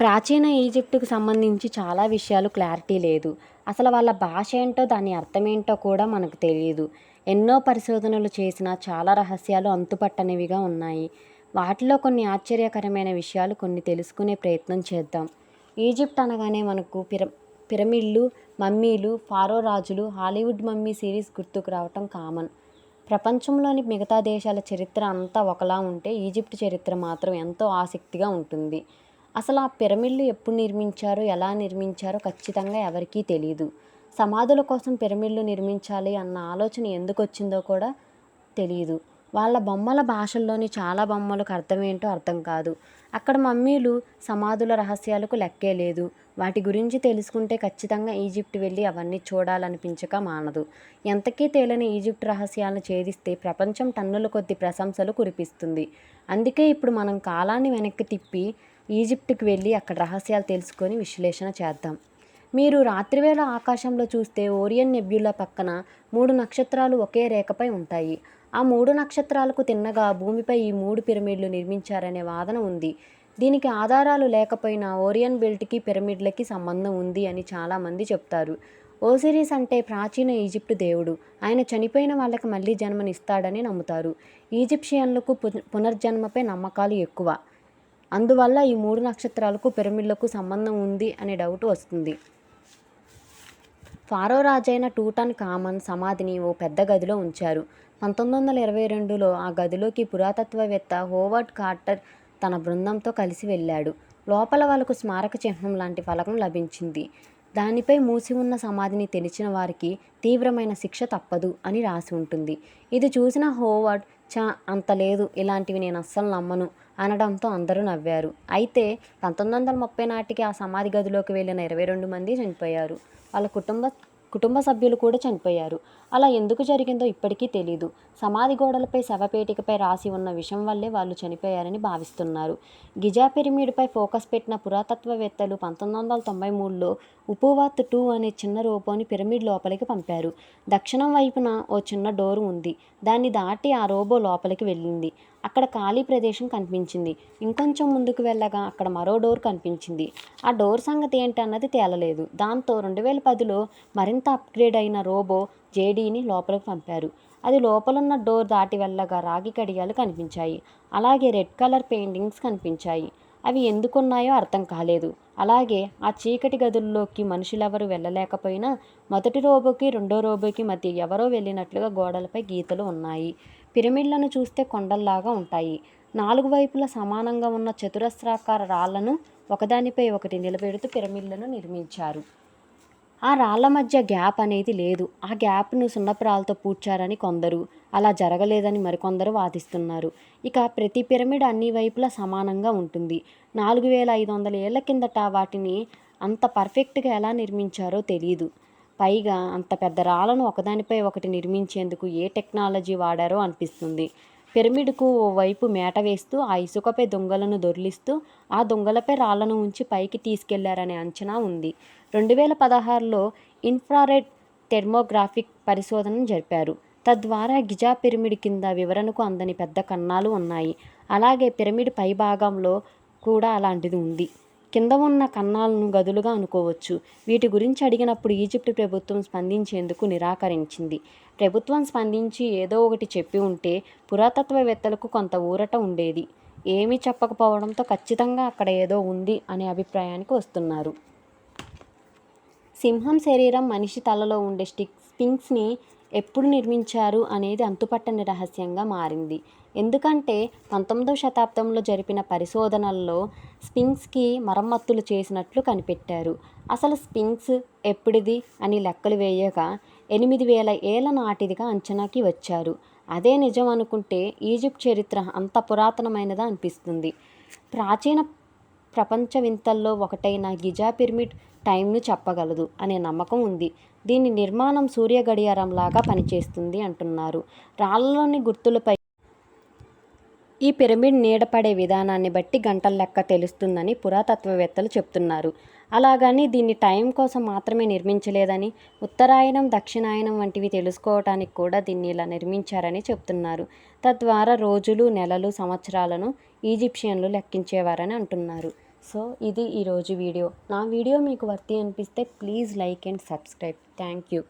ప్రాచీన ఈజిప్టుకు సంబంధించి చాలా విషయాలు క్లారిటీ లేదు. అసలు వాళ్ళ భాష ఏంటో దాని అర్థం ఏంటో కూడా మనకు తెలియదు ఎన్నో పరిశోధనలు చేసిన చాలా రహస్యాలు అంతుపట్టనివిగా ఉన్నాయి. వాటిలో కొన్ని ఆశ్చర్యకరమైన విషయాలు కొన్ని తెలుసుకునే ప్రయత్నం చేద్దాం. ఈజిప్ట్ అనగానే మనకు పిర పిరమిడ్లు మమ్మీలు ఫారో రాజులు హాలీవుడ్ మమ్మీ సిరీస్ గుర్తుకు రావటం కామన్. ప్రపంచంలోని మిగతా దేశాల చరిత్ర అంతా ఒకలా ఉంటే ఈజిప్ట్ చరిత్ర మాత్రం ఎంతో ఆసక్తిగా ఉంటుంది. అసలు ఆ పిరమిడ్లు ఎప్పుడు నిర్మించారో ఎలా నిర్మించారో ఖచ్చితంగా ఎవరికీ తెలియదు సమాధుల కోసం పిరమిడ్లు నిర్మించాలి అన్న ఆలోచన ఎందుకు వచ్చిందో కూడా తెలియదు వాళ్ళ బొమ్మల భాషల్లోని చాలా బొమ్మలకు అర్థం ఏంటో అర్థం కాదు. అక్కడ మమ్మీలు సమాధుల రహస్యాలకు లెక్కే లేదు. వాటి గురించి తెలుసుకుంటే ఖచ్చితంగా ఈజిప్ట్ వెళ్ళి అవన్నీ చూడాలనిపించక మానదు. ఎంతకీ తేలని ఈజిప్ట్ రహస్యాలను ఛేదిస్తే ప్రపంచం టన్నుల కొద్ది ప్రశంసలు కురిపిస్తుంది. అందుకే ఇప్పుడు మనం కాలాన్ని వెనక్కి తిప్పి ఈజిప్ట్కి వెళ్ళి అక్కడ రహస్యాలు తెలుసుకొని విశ్లేషణ చేద్దాం. మీరు రాత్రివేళ ఆకాశంలో చూస్తే ఓరియన్ నెబ్యులా పక్కన మూడు నక్షత్రాలు ఒకే రేఖపై ఉంటాయి. ఆ మూడు నక్షత్రాలకు తిన్నగా భూమిపై ఈ మూడు పిరమిడ్లు నిర్మించారనే వాదన ఉంది. దీనికి ఆధారాలు లేకపోయినా ఓరియన్ బెల్ట్కి పిరమిడ్లకి సంబంధం ఉంది అని చాలామంది చెప్తారు. ఓసిరిస్ అంటే ప్రాచీన ఈజిప్టు దేవుడు. ఆయన చనిపోయిన వాళ్ళకి మళ్ళీ జన్మనిస్తాడని నమ్ముతారు. ఈజిప్షియన్లకు పునర్జన్మపై నమ్మకాలు ఎక్కువ. అందువల్ల ఈ మూడు నక్షత్రాలకు పిరమిడ్లకు సంబంధం ఉంది అనే డౌట్ వస్తుంది. ఫారో రాజైన టూటన్ కామన్ సమాధిని ఓ పెద్ద గదిలో ఉంచారు. పంతొమ్మిది వందల ఇరవై రెండులో ఆ గదిలోకి పురాతత్వవేత్త హోవర్డ్ కార్టర్ తన బృందంతో కలిసి వెళ్ళాడు. లోపల వాళ్ళకు స్మారక చిహ్నం లాంటి ఫలకం లభించింది. దానిపై మూసి ఉన్న సమాధిని తెలిసిన వారికి తీవ్రమైన శిక్ష తప్పదు అని రాసి ఉంటుంది. ఇది చూసిన హోవర్డ్ చా అంత లేదు. ఇలాంటివి నేను అస్సలు నమ్మను. అనడంతో అందరూ నవ్వారు. అయితే పంతొమ్మిది వందల ముప్పై నాటికి ఆ సమాధి గదిలోకి వెళ్ళిన ఇరవై రెండు మంది చనిపోయారు. వాళ్ళ కుటుంబ కుటుంబ సభ్యులు కూడా చనిపోయారు. అలా ఎందుకు జరిగిందో ఇప్పటికీ తెలియదు సమాధి గోడలపై శవపేటికపై రాసి ఉన్న విషం వల్లే వాళ్ళు చనిపోయారని భావిస్తున్నారు. గిజా పిరమిడ్పై ఫోకస్ పెట్టిన పురాతత్వవేత్తలు పంతొమ్మిది వందల తొంభై మూడులో ఉపువాత్ టూ అనే చిన్న రోబోని పిరమిడ్ లోపలికి పంపారు. దక్షిణం వైపున ఓ చిన్న డోరు ఉంది. దాన్ని దాటి ఆ రోబో లోపలికి వెళ్ళింది. అక్కడ ఖాళీ ప్రదేశం కనిపించింది. ఇంకొంచెం ముందుకు వెళ్ళగా అక్కడ మరో డోర్ కనిపించింది. ఆ డోర్ సంగతి ఏంటి అన్నది తేలలేదు. దాంతో రెండు వేల పదిలో మరింత అప్గ్రేడ్ అయిన రోబో జేడీని లోపలికి పంపారు. అది లోపలున్న డోర్ దాటి వెళ్ళగా రాగి కడియాలు కనిపించాయి. అలాగే రెడ్ కలర్ పెయింటింగ్స్ కనిపించాయి. అవి ఎందుకున్నాయో అర్థం కాలేదు. అలాగే ఆ చీకటి గదుల్లోకి మనుషులెవరు వెళ్ళలేకపోయినా మొదటి రోబోకి రెండో రోబోకి మధ్య ఎవరో వెళ్ళినట్లుగా గోడలపై గీతలు ఉన్నాయి. పిరమిడ్లను చూస్తే కొండల్లాగా ఉంటాయి. నాలుగు వైపులా సమానంగా ఉన్న చతురస్రాకార రాళ్ళను ఒకదానిపై ఒకటి నిలబెడుతూ పిరమిడ్లను నిర్మించారు. ఆ రాళ్ళ మధ్య గ్యాప్ అనేది లేదు. ఆ గ్యాప్ను సున్నపురాలతో పూడ్చారని కొందరు. అలా జరగలేదని మరికొందరు వాదిస్తున్నారు. ఇక ప్రతి పిరమిడ్ అన్ని వైపులా సమానంగా ఉంటుంది. నాలుగు వేల ఐదు వందల ఏళ్ళ కిందట వాటిని అంత పర్ఫెక్ట్గా ఎలా నిర్మించారో తెలియదు పైగా అంత పెద్ద రాళ్ళను ఒకదానిపై ఒకటి నిర్మించేందుకు ఏ టెక్నాలజీ వాడారో అనిపిస్తుంది. పిరమిడ్కు ఓ వైపు మేట వేస్తూ ఆ ఇసుకపై దొంగలను దొర్లిస్తూ ఆ దొంగలపై రాళ్ళను ఉంచి పైకి తీసుకెళ్ళారనే అంచనా ఉంది. రెండు వేల పదహారులో ఇన్ఫ్రారెడ్ థెర్మోగ్రాఫిక్ పరిశోధన జరిపారు. తద్వారా గిజా పిరమిడ్ కింద వివరణకు అందని పెద్ద కన్నాలు ఉన్నాయి. అలాగే పిరమిడ్ పై భాగంలో కూడా అలాంటిది ఉంది. కింద ఉన్న కన్నాలను గదులుగా అనుకోవచ్చు. వీటి గురించి అడిగినప్పుడు ఈజిప్ట్ ప్రభుత్వం స్పందించేందుకు నిరాకరించింది. ప్రభుత్వం స్పందించి ఏదో ఒకటి చెప్పి ఉంటే పురాతత్వవేత్తలకు కొంత ఊరట ఉండేది. ఏమీ చెప్పకపోవడంతో ఖచ్చితంగా అక్కడ ఏదో ఉంది అనే అభిప్రాయానికి వస్తున్నారు. సింహం శరీరం మనిషి తలలో ఉండే స్టిక్ స్పింక్స్ని ఎప్పుడు నిర్మించారు అనేది అంతుపట్టని రహస్యంగా మారింది. ఎందుకంటే పంతొమ్మిదవ శతాబ్దంలో జరిపిన పరిశోధనల్లో స్పింగ్స్కి మరమ్మత్తులు చేసినట్లు కనిపెట్టారు. అసలు స్పింగ్స్ ఎప్పుడిది అని లెక్కలు వేయగా ఎనిమిది వేల ఏళ్ళ నాటిదిగా అంచనాకి వచ్చారు. అదే నిజం అనుకుంటే ఈజిప్ట్ చరిత్ర అంత పురాతనమైనదా అనిపిస్తుంది. ప్రాచీన ప్రపంచ వింతల్లో ఒకటైన గిజా పిరమిడ్ టైంను చెప్పగలదు అనే నమ్మకం ఉంది. దీని నిర్మాణం సూర్య గడియారంలాగా పనిచేస్తుంది అంటున్నారు. రాళ్ళలోని గుర్తులపై ఈ పిరమిడ్ నీడపడే విధానాన్ని బట్టి గంటల లెక్క తెలుస్తుందని పురాతత్వవేత్తలు చెప్తున్నారు. అలాగని దీన్ని టైం కోసం మాత్రమే నిర్మించలేదని ఉత్తరాయణం దక్షిణాయనం వంటివి తెలుసుకోవటానికి కూడా దీన్ని ఇలా నిర్మించారని చెప్తున్నారు. తద్వారా రోజులు నెలలు సంవత్సరాలను ఈజిప్షియన్లు లెక్కించేవారని అంటున్నారు. సో ఇది ఈరోజు వీడియో. నా వీడియో మీకు వర్తి అనిపిస్తే please like and subscribe. Thank you.